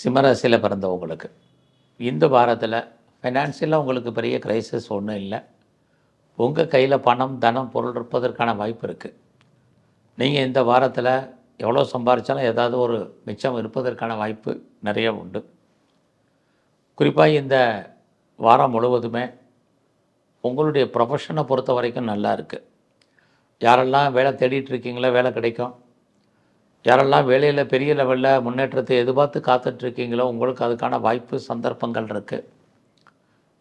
சிம்மராசியில் பிறந்தவங்களுக்கு இந்த வாரத்தில் ஃபைனான்சியலாக உங்களுக்கு பெரிய க்ரைசிஸ் ஒன்றும் இல்லை. உங்கள் கையில் பணம் தனம் பொருள் இருப்பதற்கான வாய்ப்பு இருக்குது நீங்கள் இந்த வாரத்தில் எவ்வளோ சம்பாரித்தாலும் ஏதாவது ஒரு மிச்சம் இருப்பதற்கான வாய்ப்பு நிறைய உண்டு. குறிப்பாக இந்த வாரம் முழுவதுமே உங்களுடைய ப்ரொஃபஷனை பொறுத்த வரைக்கும் நல்லா இருக்குது யாரெல்லாம் வேலை தேடிட்டு இருக்கீங்களோ வேலை கிடைக்கும். யாரெல்லாம் வேலையில் பெரிய லெவலில் முன்னேற்றத்தை எதிர்பார்த்து காத்துட்ருக்கீங்களோ உங்களுக்கு அதுக்கான வாய்ப்பு சந்தர்ப்பங்கள் இருக்குது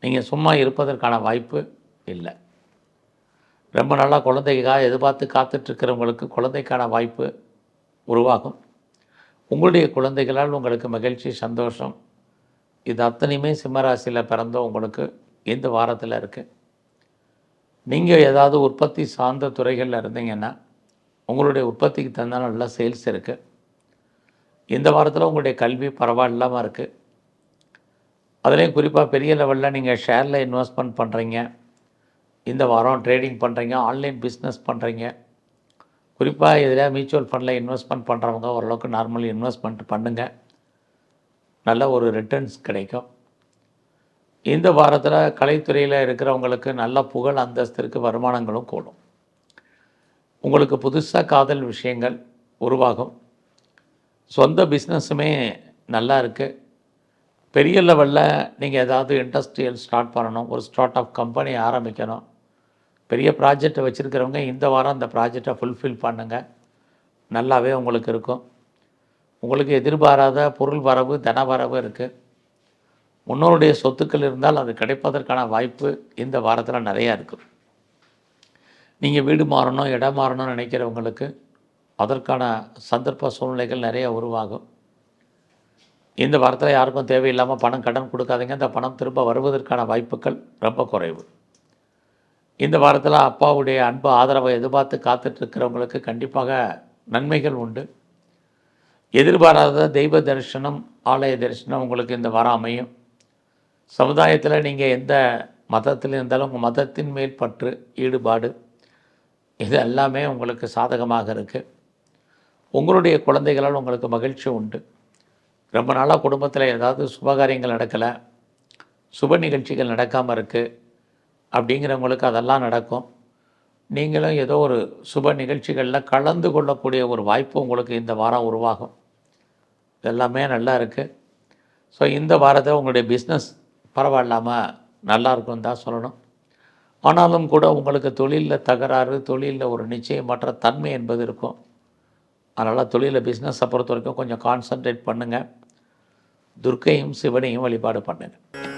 நீங்கள் சும்மா இருப்பதற்கான வாய்ப்பு இல்லை. ரொம்ப நல்லா குழந்தைக்காக எதிர்பார்த்து காத்துட்ருக்கிறவங்களுக்கு குழந்தைக்கான வாய்ப்பு உருவாகும். உங்களுடைய குழந்தைகளால் உங்களுக்கு மகிழ்ச்சி சந்தோஷம் இது அத்தனையுமே சிம்மராசியில் பிறந்த உங்களுக்கு இந்த வாரத்தில் இருக்குது நீங்கள் ஏதாவது உற்பத்தி சார்ந்த துறைகளில் இருந்தீங்கன்னா உங்களுடைய உற்பத்திக்கு தகுந்த நல்ல சேல்ஸ் இருக்குது இந்த வாரத்தில் உங்களுடைய கல்வி பரவாயில்லாமல் இருக்குது அதுலேயும் குறிப்பாக பெரிய லெவலில் நீங்கள் ஷேரில் இன்வெஸ்ட்மெண்ட் பண்ணுறீங்க இந்த வாரம் ட்ரேடிங் பண்ணுறீங்க ஆன்லைன் பிஸ்னஸ் பண்ணுறீங்க குறிப்பாக இதில் மியூச்சுவல் ஃபண்டில் இன்வெஸ்ட்மெண்ட் பண்ணுறவங்க ஓரளவுக்கு நார்மலி இன்வெஸ்ட்மெண்ட் பண்ணுங்கள் நல்ல ஒரு ரிட்டர்ன்ஸ் கிடைக்கும். இந்த வாரத்தில் கலைத்துறையில் இருக்கிறவங்களுக்கு நல்ல புகழ் அந்தஸ்திற்கு வருமானங்களும் கூடும். உங்களுக்கு புதுசாக காதல் விஷயங்கள் உருவாகும். சொந்த பிஸ்னஸுமே நல்லா இருக்குது பெரிய லெவலில் நீங்கள் ஏதாவது இண்டஸ்ட்ரியல் ஸ்டார்ட் பண்ணணும். ஒரு ஸ்டார்ட் அப் கம்பெனி ஆரம்பிக்கணும். பெரிய ப்ராஜெக்டை வச்சுருக்கிறவங்க இந்த வாரம் அந்த ப்ராஜெக்டை ஃபுல்ஃபில் பண்ணுங்கள் நல்லாவே உங்களுக்கு இருக்கும். உங்களுக்கு எதிர்பாராத பொருள் வரவு தன வரவு இருக்குது முன்னோருடைய சொத்துக்கள் இருந்தால் அது கிடைப்பதற்கான வாய்ப்பு இந்த வாரத்தில் நிறையா இருக்குது நீங்கள் வீடு மாறணும் இடம் மாறணும்னு நினைக்கிறவங்களுக்கு அதற்கான சந்தர்ப்ப சூழ்நிலைகள் நிறைய உருவாகும். இந்த வாரத்தில் யாருக்கும் தேவையில்லாமல் பணம் கடன் கொடுக்காதீங்க. அந்த பணம் திரும்ப வருவதற்கான வாய்ப்புகள் ரொம்ப குறைவு. இந்த வாரத்தில் அப்பாவுடைய அன்பு ஆதரவை எதிர்பார்த்து காத்துட்ருக்கிறவங்களுக்கு கண்டிப்பாக நன்மைகள் உண்டு. எதிர்பாராத தெய்வ தரிசனம் ஆலய தரிசனம் உங்களுக்கு இந்த வாரம் அமையும். சமுதாயத்தில் நீங்கள் எந்த மதத்தில் இருந்தாலும் உங்கள் மதத்தின் மேல் பற்று ஈடுபாடு இது எல்லாமே உங்களுக்கு சாதகமாக இருக்குது உங்களுடைய குழந்தைகளால் உங்களுக்கு மகிழ்ச்சி உண்டு. ரொம்ப நாளாக குடும்பத்தில் ஏதாவது சுபகாரியங்கள் நடக்கலை சுப நிகழ்ச்சிகள் நடக்காமல் இருக்குது அப்படிங்கிறவங்களுக்கு அதெல்லாம் நடக்கும். நீங்களும் ஏதோ ஒரு சுப நிகழ்ச்சிகளில் கலந்து கொள்ளக்கூடிய ஒரு வாய்ப்பு உங்களுக்கு இந்த வாரம் உருவாகும். இதெல்லாமே நல்லா இருக்குது ஸோ இந்த வாரத்தை உங்களுடைய பிஸ்னஸ் பரவாயில்லாமல் நல்லா தான் சொல்லணும். ஆனாலும் கூட உங்களுக்கு தொழிலில் தகராறு தொழிலில் ஒரு நிச்சயமற்ற தன்மை என்பது இருக்கும். அதனால் தொழிலில் பிஸ்னஸை பொறுத்த வரைக்கும் கொஞ்சம் கான்சன்ட்ரேட் பண்ணுங்கள் துர்க்கையும் சிவனையும் வழிபாடு பண்ணுங்கள்